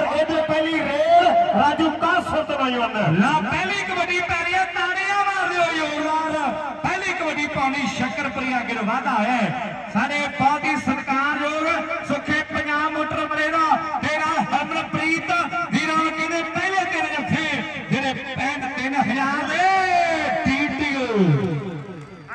ਔਰ ਇਹਦੇ ਪਹਿਲੀ ਰੇਲ ਰਾਜੂ ਕਾਸਰ ਤੋਂ ਨੌਜਵਾਨ ਲਾ ਪਹਿਲੀ ਕਬੱਡੀ ਪੈ ਰਹੀ ਹੈ ਤਾੜੀਆਂ ਮਾਰ ਦਿਓ ਯੋਗਦਾਰ ਪਹਿਲੀ ਕਬੱਡੀ ਪਾਉਣੀ ਸ਼ੱਕਰਪੁਰੀਆ ਗਿਰ ਵਾਧਾ ਹੈ। ਸਾਡੇ ਬਹੁਤ ਹੀ ਸਤਿਕਾਰਯੋਗ ਸੁਖੇ ਪੰਜਾਬ ਮੋਟਰ ਮਰੇ ਦਾ ਤੇਰਾ ਹਰਮਨਪ੍ਰੀਤ ਵੀਰਾਂ ਕਹਿੰਦੇ ਪਹਿਲੇ ਤਿੰਨ ਜੱਫੇ ਜਿਹੜੇ 65000 ਦੇ ਟੀਟੀਓ।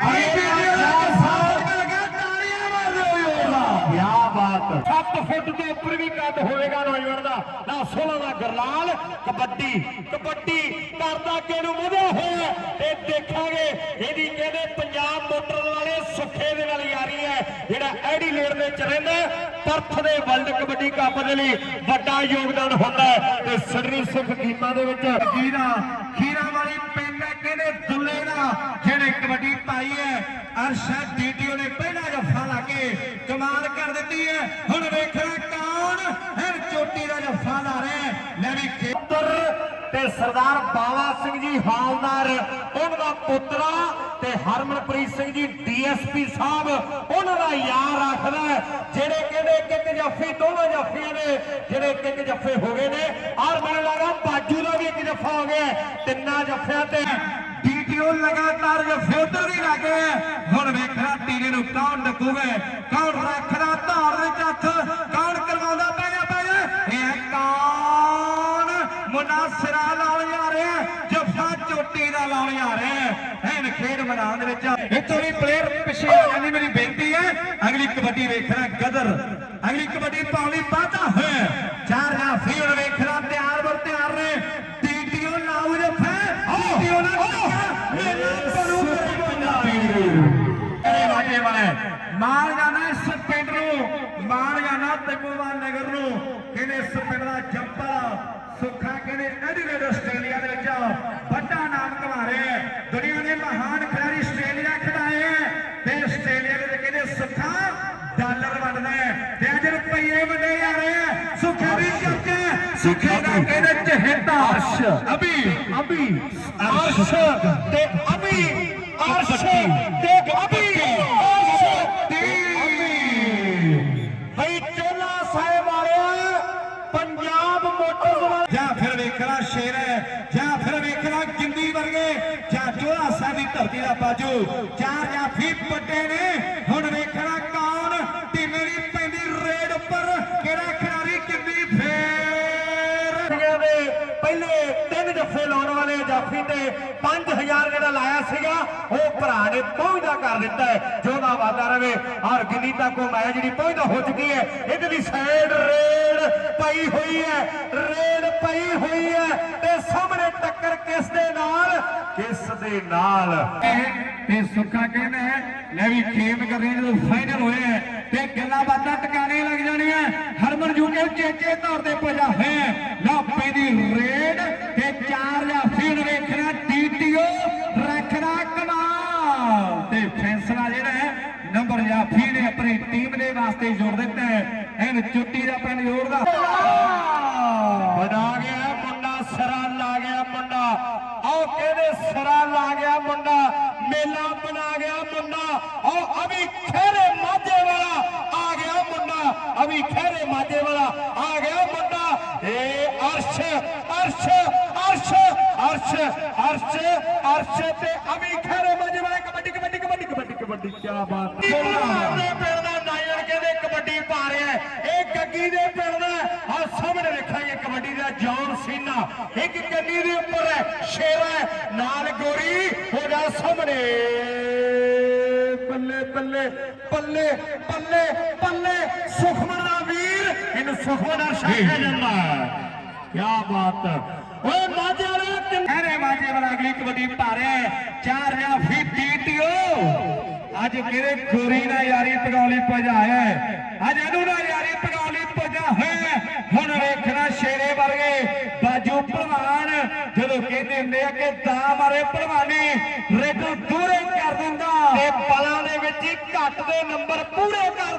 ਆਏ ਵੀਡੀਓ ਸਾਥ ਲਗਾ ਤਾੜੀਆਂ ਮਾਰ ਦਿਓ ਯੋਗਦਾਰ ਕਿਆ ਬਾਤ 7 ਫੁੱਟ ਤੋਂ ਉੱਪਰ ਵੀ ਕੱਦ ਹੋਵੇਗਾ ਨੌਜਵਾਨ ਦਾ। ਨਾ 16 ਦਾ ਗਰਲਾਲ ਕਬੱਡੀ ਕਬੱਡੀ ਕਰਦਾ ਅੱਗੇ ਨੂੰ ਵਧਿਆ ਹੋਇਆ ਤੇ ਦੇਖਾਂਗੇ, ਇਹਦੀ ਕਹਿੰਦੇ ਪੰਜਾਬ ਮੋਟਰ ਵਾਲੇ ਸੁੱਖੇ ਦੇ ਨਾਲ ਯਾਰੀ ਹੈ, ਜਿਹੜਾ ਐਡੀਲੇਡ ਦੇ ਵਿੱਚ ਰਹਿੰਦਾ ਪਰਥ ਦੇ ਵਰਲਡ ਕਬੱਡੀ ਕੱਪ ਦੇ ਲਈ ਵੱਡਾ ਯੋਗਦਾਨ ਹੁੰਦਾ ਤੇ ਸੜਰੀ ਸਿੱਖ ਗੀਮਾਂ ਦੇ ਵਿੱਚ ਖੀਰਾ ਖੀਰਾ ਵਾਲੀ ਹੈ ਕਹਿੰਦੇ ਦੁੱਲੇ ਦਾ, ਜਿਹੜੇ ਕਬੱਡੀ ਪਾਈ ਹੈ, ਅਰਸ਼ਦ ਡੀਟੀਓ ਨੇ ਪਹਿਲਾ ਜੱਫਾ ਲਾ ਕੇ ਕਮਾਲ ਕਰ ਦਿੱਤੀ ਹੈ। ਹੁਣ ਵੇਖਣਾ ਕੌਣ? ਹੈ ਚੋਟੀ ਦਾ ਜੱਫਾ ਲਾ ਰਿਹਾ ਲੈ ਵੀ ਖੇ- ਤੇ ਸਰਦਾਰ ਬਾਵਾ ਸਿੰਘ ਜੀ ਹਾਲਦਾਰ ਉਹਨਾਂ ਦਾ ਪੁੱਤਰਾ ਤੇ ਹਰਮਨਪ੍ਰੀਤ ਸਿੰਘ ਜੀ ਡੀਐਸਪੀ ਸਾਹਿਬ, ਉਹਨਾਂ ਦਾ ਯਾਰ ਰੱਖਦਾ ਜਿਹੜੇ ਕਹਿੰਦੇ ਇੱਕ ਇੱਕ ਜੱਫੀ ਦੋਵਾਂ ਜੱਫੀਆਂ ਦੇ ਜਿਹੜੇ ਇੱਕ ਇੱਕ ਜੱਫੇ ਹੋ ਗਏ ਨੇ। ਔਰ ਮੈਨੂੰ ਲੱਗਦਾ ਬਾਜੂ ਦਾ ਵੀ ਇੱਕ ਜੱਫਾ ਹੋ ਗਿਆ ਤਿੰਨਾਂ ਜੱਫਿਆਂ ਤੇ ਡੀਟੀਓ ਲਗਾਤਾਰ ਜੱਫੇ ਦੀ ਲੱਗੇ ਹੁਣ ਵੇਖਣਾ ਟੀਰੇ ਨੂੰ ਕੌਣ ਡੱਕੂਗਾ ਕੌਣ ਰੱਖਦਾ ਧੌਣ ਵਿੱਚ ਹੱਥ ਕੌਣ ਕਰਵਾਉਂਦਾ ਪੈਗਾ ਪੈਗਾ ਇਹ ਕੌਣ? ਮੁਨਾਸਿਰਾ ਲਾਉਣ ਜਾ ਰਿਹਾ ਹੈ, ਚੋਟੀ ਦਾ ਲਾਉਣ ਜਾ ਰਿਹਾ। ਐਨ ਖੇਡ ਮੈਦਾਨ ਦੇ ਵਿੱਚ ਇੱਥੋਂ ਵੀ ਪਲੇਅਰ ਪਿੱਛੇ ਆ ਜਾਂਦੀ ਮੇਰੀ ਬੇਨਤੀ ਹੈ। ਅਗਲੀ ਕਬੱਡੀ ਵੇਖਣਾ ਗਦਰ। ਅਗਲੀ ਕਬੱਡੀ ਪਾਉਣੀ ਵਾਧਾ ਹੋਇਆ। ਚਾਰ ਜਾਂ ਫੀਰ ਵਾਜੇ ਵਾਲੇ ਮਾਰ ਜਾਣਾ ਇਸ ਪਿੰਡ ਨੂੰ ਮਾਰ ਜਾਣਾ ਤਕੂਵਾ ਨਗਰ ਨੂੰ ਕਹਿੰਦੇ ਇਸ ਪਿੰਡ ਦਾ ਜੰਪਰ ਸੁੱਖਾ ਕਹਿੰਦੇ ਐਡੀਲੇਡ ਆਸਟ੍ਰੇਲੀਆ ਦੇ ਵਿੱਚ ਵੱਡਾ ਨਾਮ ਕਮਾ ਰਿਹਾ ਹੈ। ਦੁਨੀਆ ਦੇ ਮਹਾਨ ਖਿਡਾਰੀ ਆਸਟ੍ਰੇਲੀਆ ਖਿਡਾਏ ਹੈ ਤੇ ਆਸਟ੍ਰੇਲੀਆ ਦੇ ਵਿੱਚ ਕਹਿੰਦੇ ਸੁੱਖਾ ਡਾਲਰ ਵੰਡਦਾ ਹੈ। ਤੇ ਅੱਜ ਰੁਪਈਏ ਵੰਡੇ ਜਾ ਰਹੇ ਹੈ। ਸੁੱਖੇ ਦੀ ਚਰਚਾ ਸੁੱਖੇ ਦਾ ਕਹਿੰਦੇ ਚਹੇਤਾ ਅਰਸ਼। ਅਭੀ ਅਭੀ ਅਰਸ਼ ਤੇ ਅਭੀ ਅਰਸ਼ ਤੇ ਅਭੀ। ਬਾਜੂ। ਚਾਰ ਜਾਂ ਪੱਟੇ ਨੇ। ਹੁਣ ਵੇਖਣਾ ਕੌਣ? ਟੀਮੇ ਪੈਂਦੀ ਰੇਡ ਉੱਪਰ। ਕਿਹੜਾ ਖਿਡਾਰੀ ਗਿੰਦੀ ਫੇਰ? ਦੇ ਪਹਿਲੇ ਤਿੰਨ ਜੱਫੇ ਲਾਉਣ ਵਾਲੇ ਜਾਫੀ ਤੇ 5000 ਜਿਹੜਾ ਲਾਇਆ ਸੀਗਾ, ਉਹ ਭਰਾ ਨੇ ਪਹੁੰਚਦਾ ਕਰ ਦਿੱਤਾ ਹੈ। ਜੋਦਾ ਵਾਦਾ ਰਵੇ, ਔਰ ਗਿੱਲੀ ਤੱਕ ਉਹ ਮੈਚ ਜਿਹੜੀ ਪਹੁੰਚਦਾ ਹੋ ਚੁੱਕੀ ਹੈ। ਇਹਦੀ ਸਾਈਡ ਰੇਡ ਪਈ ਹੋਈ ਹੈ। ਰੇਡ ਪਈ ਹੋਈ ਹੈ ਤੇ ਸਾਹਮਣੇ ਟੱਕਰ ਕਿਸ ਦੇ ਨਾਲ? ਕਿਸ ਦੇ ਨਾਲ? ਤੇ ਸੁੱਖਾ ਕਹਿੰਦਾ ਹੈ, ਲੈ ਵੀ ਖੇਮ ਕਰਦੇ ਜਦੋਂ ਫਾਈਨਲ ਹੋਇਆ ਤੇ ਗੱਲਾਂ ਬਾਤਾਂ ਟਿਕਾਣੇ ਲੱਗ ਜਾਣੀਆਂ। ਹਰਮਨ ਜੂਕੇ ਚੇਚੇ ਤੌਰ ਤੇ ਪੁੱਜਾ ਹੋਇਆ ਲਾਪੇ ਦੀ ਰੇਡ ਤੇ ਚਾਰ ਜਾਂ ਫੀਡ ਵੇਖਣਾ ਟੀਟੀਓ ਰੱਖਣਾ ਕਮਾਲ। ਤੇ ਫੈਸਲਾ ਜਿਹੜਾ ਹੈ ਨੰਬਰ ਜਾਫੀ ਨੇ ਆਪਣੀ ਟੀਮ ਦੇ ਵਾਸਤੇ ਜੋੜ ਦਿੱਤਾ ਹੈ। ਐਨ ਚੁੱਟੀ ਦਾ ਪਿੰਡ ਜੋੜਦਾ ਬਣਾ ਗਿਆ ਮੁੰਡਾ ਸਰਾ ਲਾ ਗਿਆ ਮੁੰਡਾ ਆਓ ਕਹਿੰਦੇ ਸਰਾ ਲਾ ਗਿਆ ਮੁੰਡਾ ਮੇਲਾ ਬਣਾ ਗਿਆ ਮੁੰਡਾ ਆਓ ਅਭੀ ਖੇਰੇ ਮਾਝੇ ਵਾਲਾ ਆ ਗਿਆ ਮੁੰਡਾ ਅਭੀ ਖੇਰੇ ਮਾਝੇ ਵਾਲਾ ਆ ਗਿਆ ਮੁੰਡਾ ਏ ਅਰਸ਼ ਅਰਸ਼ ਅਰਸ਼ ਅਰਸ਼ ਅਰਸ਼ ਅਰਸ਼ ਤੇ ਅਭੀ ਖੇਰੇ ਮਾਝੇ ਵਾਲਾ ਕਬੱਡੀ ਕਬੱਡੀ ਕਬੱਡੀ ਕਬੱਡੀ ਕਬੱਡੀ ਕੀ ਬਾਤ ਦੇ ਪਿੰਡ ਦਾ ਨਾਇਰ ਕਹਿੰਦੇ ਕਬੱਡੀ ਪਾ ਰਿਹਾ ਹੈ। ਇਹ ਗੱਗੀ ਦੇ ਪਿੰਡ ਦਾ। ਆ ਸਾਹਮਣੇ ਵੇਖਾਂਗੇ ਕਬੱਡੀ ਦਾ ਜੌਨ ਸੀਨਾ। ਇੱਕ ਗੱਡੀ ਦੇ ਉੱਪਰ ਹੈ ਸ਼ੇਰਾ ਨਾਲ ਗੋਰੀ ਹੋ ਜਾ ਸਾਹਮਣੇ। ਬੱਲੇ ਬੱਲੇ ਬੱਲੇ ਬੱਲੇ ਬੱਲੇ ਸੁਖਮਨ ਦਾ ਵੀਰ। ਇਹਨੂੰ ਸੁਖਮਨ ਦਾ ਸ਼ਾਖਾ ਜਾਂਦਾ। ਕੀ ਬਾਤ। ਓਏ ਮਾਝੇ ਵਾਲਾ ਐਰੇ ਮਾਝੇ ਵਾਲਾ ਅਗਲੀ ਕਬੱਡੀ ਹੈ। ਚਾਰ ਜਾਂ ਫੀ ਟੀਟੀਓ ਅੱਜ ਕਿਹੜੇ ਗੋਰੀ ਨਾਲ ਯਾਰੀ ਪਗੌਲੀ ਪਜਾਇਆ ਅੱਜ ਇਹਨੂੰ ਨਾਲ ਯਾਰੀ ਪਗੌਲੀ ਪਜਾ ਹੋਇਆ ਹੁਣ ਵੇਖਣਾ ਸ਼ੇਰੇ ਵਰਗੇ ਬਾਜੂ ਭਲਵਾਨ ਜਦੋਂ ਕਹਿੰਦੇ ਹੁੰਦੇ ਆ ਕਿ ਦਾ ਮਾਰੇ ਭਲਵਾਨੀ ਰੇਡੂ ਦੂਰੇ ਕਰ ਦਿੰਦਾ ਤੇ ਪਲਾਂ ਦੇ ਵਿੱਚ ਹੀ ਘੱਟ ਦੇ ਨੰਬਰ ਪੂਰੇ ਕਰ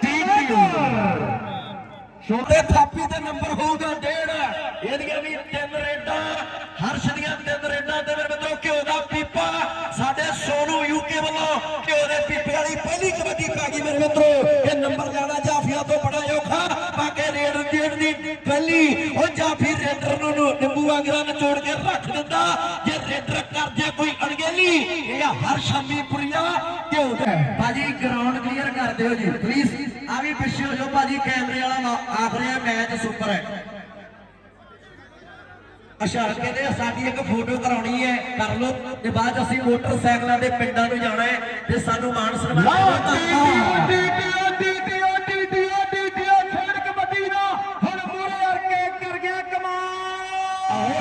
ਛੋਟੇ ਥਾਪੀ ਤੇ ਨੰਬਰ ਹੋਊਗਾ ਡੇਢ। ਇਹਦੀਆਂ ਵੀ ਤਿੰਨ ਰੇਡਾਂ। ਹਰਸ਼ ਦੀਆਂ ਤਿੰਨ ਰੇਡਾਂ ਤੇ ਮੇਰੇ ਮਿੱਤਰੋ ਘਿਓ ਦਾ ਪੀਪਾ। ਸਾਡੇ ਸੋਨੂ ਯੂਕੇ ਵੱਲੋਂ ਘਿਓ ਦੇ ਪੀਪੇ ਵਾਲੀ ਪਹਿਲੀ ਕਬੱਡੀ ਪਾ ਗਈ ਮੇਰੇ ਮਿੱਤਰੋ। ਇਹ ਨੰਬਰ ਲੈਣਾ ਜਾਫੀਆ ਦੀ ਦੀ ਪਹਿਲੀ ਅਣਗਹਿਲੀ ਉਹ ਜਾਂ ਫਿਰ ਰੇਡਰ ਨੂੰ ਨਿੰਬੂ ਵਾਂਗਰਾ ਨਿਚੋੜ ਕੇ ਰੱਖ ਦਿੰਦਾ। ਜੇ ਰੇਡਰ ਕਰ ਜੇ ਕੋਈ ਅਣਗਹਿਲੀ ਇਹ ਹਰ ਸ਼ਾਮੀ ਪੁਰੀਆ ਘਿਓ ਦਾ। ਬਾਜੀ ਗਰਾਊਂਡ ਕਲੀਅਰ ਕਰ ਦਿਓ ਜੀ ਪਲੀਜ਼ ਆ ਵੀ ਪਿੱਛੇ ਹੋ ਜਾਓ ਬਾਜੀ ਕੈਮਰੇ ਵਾਲਾ ਆਖ ਰਿਹਾ ਮੈਚ ਸੁਪਰ ਹੈ। ਅੱਛਾ ਕਹਿੰਦੇ ਸਾਡੀ ਇੱਕ ਫੋਟੋ ਕਰਾਉਣੀ ਹੈ ਕਰ ਲਓ। ਤੇ ਬਾਅਦ ਅਸੀਂ ਮੋਟਰਸਾਈਕਲਾਂ ਦੇ ਪਿੰਡਾਂ ਨੂੰ ਜਾਣਾ ਹੈ ਤੇ ਸਾਨੂੰ ਮਾਨ ਸਨਮਾਨ ਲਓ ਕਰਨਾ। ਡੀਟੀਓ ਡੀਟੀਓ ਡੀਟੀਓ ਡੀਟੀਓ ਖੇਡ ਕਬੱਡੀ ਦਾ ਹੁਣ ਮੂਰੇ ਅਰ ਕੇ ਕਰ ਗਿਆ ਕਮਾਲ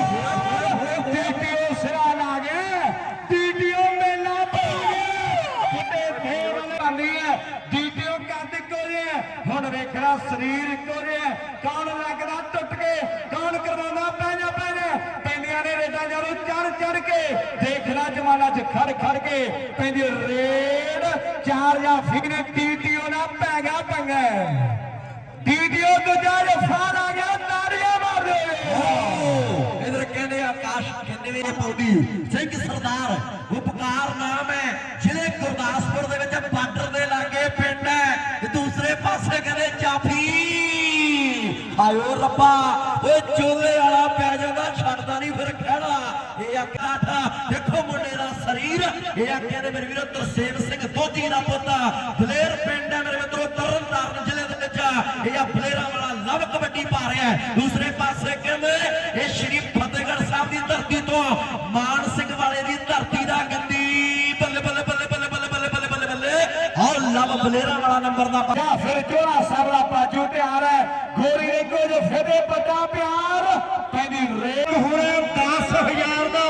ਡੀਟੀਓ ਸਿਰਾ ਲਾ ਗਿਆ ਡੀਟੀਓ ਮੇਲਾ ਪਾ ਗਿਆ ਕਿਤੇ ਫੇਰ ਆਂਦੀ ਹੈ ਡੀਟੀਓ ਕੱਦ ਇੱਕੋ ਜਿਹਾ ਹੈ। ਹੁਣ ਵੇਖਣਾ ਸਰੀਰ ਇੱਕੋ ਜਿਹਾ ਹੈ। ਕੌਣ ਲੱਗਦਾ ਟੁੱਟ ਕੇ ਕੌਣ ਕਰਵਾਉਂਦਾ ਪੈਣਾ ਪੈਣਾ ਪੈਂਦੀਆਂ ਨੇ ਰੇਡਾਂ ਜਦੋਂ ਚੜ ਚੜ ਕੇ ਦੇਖਣਾ ਜਮਾਨਾ ਖੜ ਖੜ ਕੇ ਪੈਂਦੀ ਰੇਡ, ਚਾਰ ਜਾਂ ਫਿਗਨੇ ਡੀਟੀਓ ਨਾਲ ਪੈ ਗਿਆ ਪੰਗਾ। ਡੀਟੀਓ ਦੂਜਾ ਜਫਾ ਆ ਗਿਆ, ਤਾੜੀਆਂ ਮਾਰ ਦੇ ਇਧਰ ਕਹਿੰਦੇ ਆਕਾਸ਼ ਕਹਿੰਦੇ ਨੇ ਸਿੰਘ ਸਰਦਾਰ, ਉਪਕਾਰ ਨਾਮ ਹੈ। ਜ਼ਿਲ੍ਹੇ ਗੁਰਦਾਸਪੁਰ ਦੇ ਵਿੱਚ ਬਾਰਡਰ ਦੇ ਲਾਗੇ ਪਿੰਡ ਹੈ। ਤੇ ਦੂਸਰੇ ਪਾਸੇ ਕਹਿੰਦੇ ਜਾਫੀ ਹਾਇਓ ਰੱਬਾ, ਓਏ ਚੋਲੇ ਵਾਲਾ ਪੈ ਜਾਂਦਾ ਛੱਡਦਾ ਨਹੀਂ ਫਿਰ ਖੜਾ ਇਹ ਆਕਾਠਾ ਦੇਖੋ ਮੁੰਡੇ ਦਾ ਸਰੀਰ ਇਹ ਆ ਕਹਿੰਦੇ ਮੇਰੇ ਵੀਰੋ ਤਰਸੇਮ ਸਿੰਘ ਦੋਜੀ ਦਾ ਪੁੱਤ ਦਲੇਰ ਪਿੰਡ ਹੈ ਮੇਰੇ ਮਿੱਤਰੋ, ਤਰਨਤਾਰਨ ਜ਼ਿਲ੍ਹੇ ਦੇ ਵਿੱਚ। ਇਹ ਆ ਫਲੇਰਾਂ ਵਾਲਾ ਲਵ ਕਬੱਡੀ ਪਾ ਰਿਹਾ ਹੈ। ਦੂਸਰੇ ਪਾਸੇ ਕਹਿੰਦੇ ਇਹ ਸ਼੍ਰੀ ਫਤਿਹਗੜ੍ਹ ਸਾਹਿਬ ਦੀ ਧਰਤੀ ਤੋਂ ਮਾਨ ਸਿੰਘ ਵਾਲੇ ਦੀ ਧਰਤੀ ਦਾ ਗੰਦੀ। ਬੱਲੇ ਬੱਲੇ ਬੱਲੇ ਬੱਲੇ ਬੱਲੇ ਬੱਲੇ ਬੱਲੇ ਬੱਲੇ ਬੱਲੇ। ਔਰ ਲਵ ਬਲੇਰਾਂ ਵਾਲਾ ਨੰਬਰ ਦਾ ਪਾ- ਜਾਂ ਫਿਰ ਚੋਲਾ ਸਾਬਲਾ ਬਾਜੂ ਤਿਆਰ ਹੈ? ਗੋਰੀ ਨੇ ਕੋ ਜੋ ਫੇਦੇ ਪੱਟਾ ਪਿਆਰ। ਪੈਂਦੀ ਰੇਡ ਹੁਣੇ 10000 ਦਾ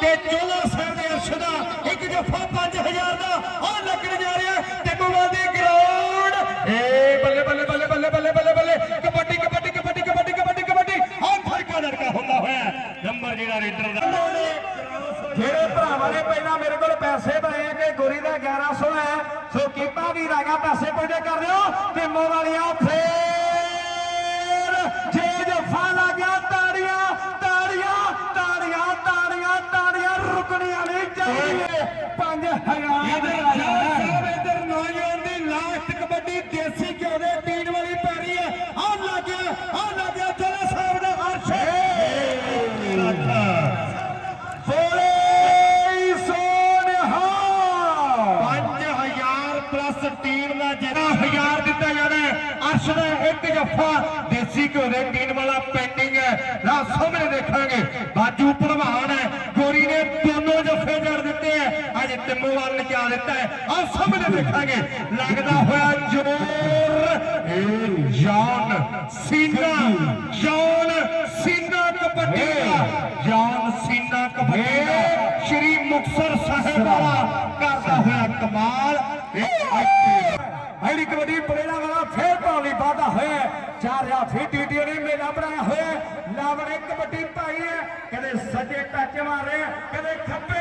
ਤੇ ਚੋਲਾ ਸਾਹਿਬ ਦੇ ਅਰਸ਼ ਦਾ ਇੱਕ ਜਫਾ 5000 ਦਾ ਆ ਲੱਗਣ ਜਾ ਰਿਹਾ ਟਿਮਵਾ ਦੀ ਗਰਾਊਂਡ ਏ ਬੱਲੇ ਬੱਲੇ ਬੱਲੇ ਬੱਲੇ ਬੱਲੇ ਬੱਲੇ ਬੱਲੇ ਕਬੱਡੀ ਕਬੱਡੀ ਕਬੱਡੀ ਕਬੱਡੀ ਕਬੱਡੀ ਕਬੱਡੀ ਆ ਫਰਕਾ ਲੜਕਾ ਹੁੰਦਾ ਹੋਇਆ ਨੰਬਰ ਜਿਹੜਾ ਰੇਡਰ ਦਾ ਜਿਹੜੇ ਭਰਾਵਾਂ ਨੇ ਪਹਿਲਾਂ ਮੇਰੇ ਕੋਲ ਪੈਸੇ ਪਏ ਆ ਕਿ ਗੋਰੀ ਦਾ 1100 ਹੈ। ਸੋ ਕੀਪਾ ਵੀ ਰਾਗਾ ਪੈਸੇ ਪੁੱਜੇ ਕਰ ਦਿਓ। ਟਿਮੋ ਵਾਲੀਆਂ ਫੇਰ ਜੇ ਜਫਾ ਲੱਗਿਆ ਤਾੜੀਆਂ ਤਾੜੀਆਂ ਤਾੜੀਆਂ ਤਾੜੀਆਂ ਤਾੜੀਆਂ ਰੁਕਣੀਆਂ ਨਹੀਂ ਚਾਹੀਦੀਆਂ 5000 ਦੇ ਰਾਜਾ ਇਧਰ ਨੌਜਵਾਨ ਦੀ ਲਾਸਟ ਕਬੱਡੀ ਦੇਸੀ ਘਿਓ ਦੇ ਪੀਣ ਵਾਲੀ ਪੈਰੀ ਹੈ ਆ ਲੱਗਿਆ ਆ ਲੱਗਿਆ ਚਲੋ ਸਾਹਿਬ ਦਾ ਅਰਸ਼ ਬੋਲੇ ਸੋਨਹਾ 5000 ਪਲੱਸ ਟੀਮ ਦਾ ਜਿਹੜਾ 1000 ਦਿੱਤਾ ਜਾਣਾ ਹੈ। ਅਰਸ਼ ਦਾ ਇੱਕ ਜੱਫਾ ਦੇਸੀ ਘਿਓ ਦੇ ਟੀਮ ਵਾਲਾ ਪੈਂਡਿੰਗ ਹੈ ਲਾ ਸਾਹਮਣੇ ਦੇਖਾਂਗੇ ਬਾਜੂ ਭਲਵਾਨ ਹੈ ਗੋਰੀ ਨੇ ਦੋਨੋਂ ਜੱਫੇ ਜੜ ਦਿੱਤੇ ਟਿੰਮੋ ਵੱਲ ਲਿਜਾ ਦਿੱਤਾ ਹੈ? ਆ ਸਾਹਮਣੇ ਦੇਖਾਂਗੇ। ਲੱਗਦਾ ਹੋਇਆ ਜ਼ੋਰ। ਇਹ ਜਾਨ ਸੀਨਾ ਜਾਨ ਸੀਨਾ ਕਬੱਡੀ ਦਾ। ਜਾਨ ਸੀਨਾ ਕਬੱਡੀ ਦਾ। ਸ਼੍ਰੀ ਮੁਕਤਸਰ ਸਾਹਿਬ ਵਾਲਾ ਕਰਦਾ ਹੋਇਆ ਕਮਾਲ। ਐਡੀ ਕਬੱਡੀ ਪਲੇੜਾ ਵਾਲਾ ਫੇਰ ਪਾਉਣੀ ਵਾਦਾ ਹੋਇਆ ਜਾਂ ਫੇਰ ਟੀਟੀਓ ਨੇ ਮੇਲਾ ਬਣਾਇਆ ਹੋਇਆ ਲਾਵਣੇ ਕਬੱਡੀ ਪਾਈ ਹੈ। ਕਦੇ ਸੱਜੇ ਟੱਚ ਮਾਰ ਰਿਹਾ ਕਦੇ ਖੱਬੇ